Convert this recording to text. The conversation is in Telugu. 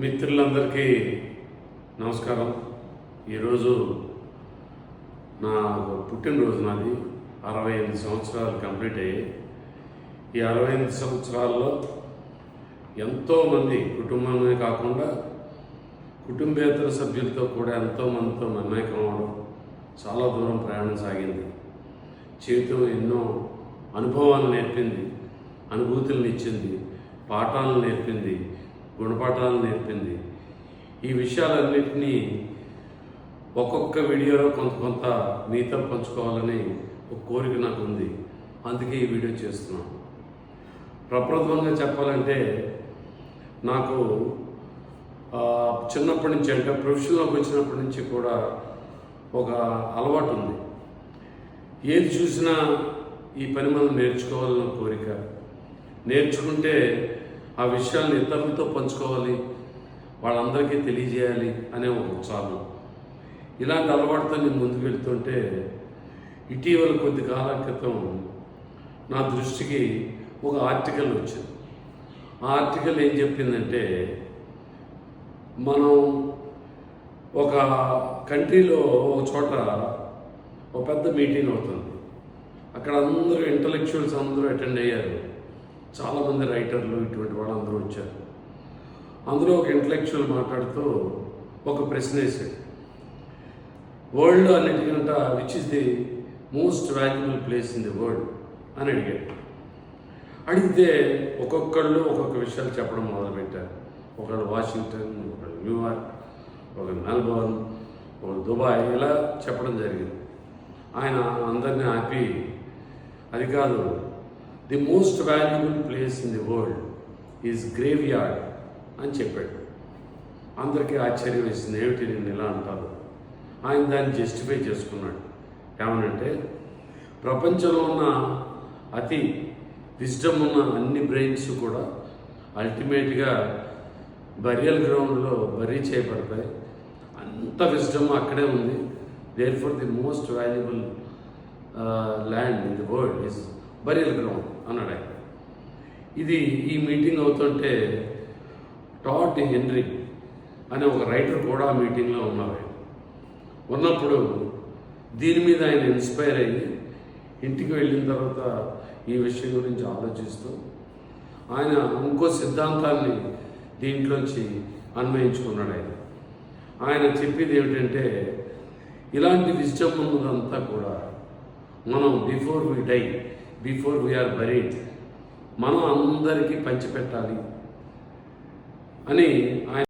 మిత్రులందరికీ నమస్కారం. ఈరోజు నా పుట్టినరోజు నాది. అరవై ఎనిమిది సంవత్సరాలు కంప్లీట్ అయ్యాయి. ఈ అరవై ఎనిమిది సంవత్సరాల్లో ఎంతోమంది కుటుంబమే కాకుండా కుటుంబేతర సభ్యులతో కూడా ఎంతోమందితో మమేకం అవడం చాలా దూరం ప్రయాణం సాగింది. జీవితం ఎన్నో అనుభవాలు నేర్పింది అనుభూతులను ఇచ్చింది పాఠాలను నేర్పింది గుణపాఠాలను నేర్పింది. ఈ విషయాలన్నింటినీ ఒక్కొక్క వీడియోలో కొంత కొంత మీతో పంచుకోవాలని ఒక కోరిక నాకు ఉంది. అందుకే ఈ వీడియో చేస్తున్నాను. ప్రప్రథమంగా చెప్పాలంటే నాకు చిన్నప్పటి నుంచి అంటే ప్రొఫెషన్లోకి వచ్చినప్పటి నుంచి కూడా ఒక అలవాటు ఉంది. ఏది చూసినా ఈ పని మనం నేర్చుకోవాలన్న కోరిక. నేర్చుకుంటే ఆ విషయాలను ఇతరులతో పంచుకోవాలి వాళ్ళందరికీ తెలియజేయాలి అనే ఒక ఉత్సాహం. ఇలాంటి అలవాటుతో నేను ముందుకు వెళ్తుంటే ఇటీవల కొద్ది కాలం క్రితం నా దృష్టికి ఒక ఆర్టికల్ వచ్చింది. ఆ ఆర్టికల్ ఏం చెప్పిందంటే మనం ఒక కంట్రీలో ఒక చోట ఒక పెద్ద మీటింగ్ అవుతుంది. అక్కడ అందరూ ఇంటలెక్చువల్స్ అందరూ అటెండ్ అయ్యారు. చాలామంది రైటర్లు ఇటువంటి వాళ్ళందరూ వచ్చారు. అందులో ఒక ఇంటలెక్చువల్ మాట్లాడుతూ ఒక ప్రశ్న వేశాడు. World అన్నిటికంట which is the most valuable place in the world అని అడిగాడు. అడిగితే ఒక్కొక్కళ్ళు ఒక్కొక్క విషయాలు చెప్పడం మొదలుపెట్టారు. ఒకళ్ళు వాషింగ్టన్ ఒకళ్ళు న్యూయార్క్ ఒకళ్ళు మెల్బోర్న్ ఒకళ్ళు దుబాయ్ ఇలా చెప్పడం జరిగింది. ఆయన అందరినీ ఆపి అది కాదు the most valuable place in the world is graveyard అని చెప్పాడు. అందరికీ ఆశ్చర్యం వేసింది ఏమిటి నేను ఇలా అంటారు ఆయన దాన్ని జస్టిఫై చేసుకున్నాడు. ఏమనంటే ప్రపంచంలో ఉన్న అతి విజ్డమ్ ఉన్న అన్ని బ్రెయిన్స్ కూడా అల్టిమేట్గా బరియల్ గ్రౌండ్లో బరీ చేయబడతాయి. అంత విజ్డమ్ అక్కడే ఉంది. Therefore the most valuable land in the world is burial ground అన్నాడు ఆయన ఇది ఈ మీటింగ్ అవుతుంటే టాట్ హెన్రీ అనే ఒక రైటర్ కూడా ఆ మీటింగ్లో ఉన్నారు ఆయన. ఉన్నప్పుడు దీని మీద ఆయన ఇన్స్పైర్ అయ్యి ఇంటికి వెళ్ళిన తర్వాత ఈ విషయం గురించి ఆలోచిస్తూ ఆయన ఇంకో సిద్ధాంతాన్ని దీంట్లోంచి అన్వయించుకున్నాడు ఆయన ఆయన చెప్పేది ఏమిటంటే ఇలాంటి విజయం ఉన్నదంతా కూడా మనం before we die before we are buried మనం అందరికీ పంచిపెట్టాలి అని ఆయన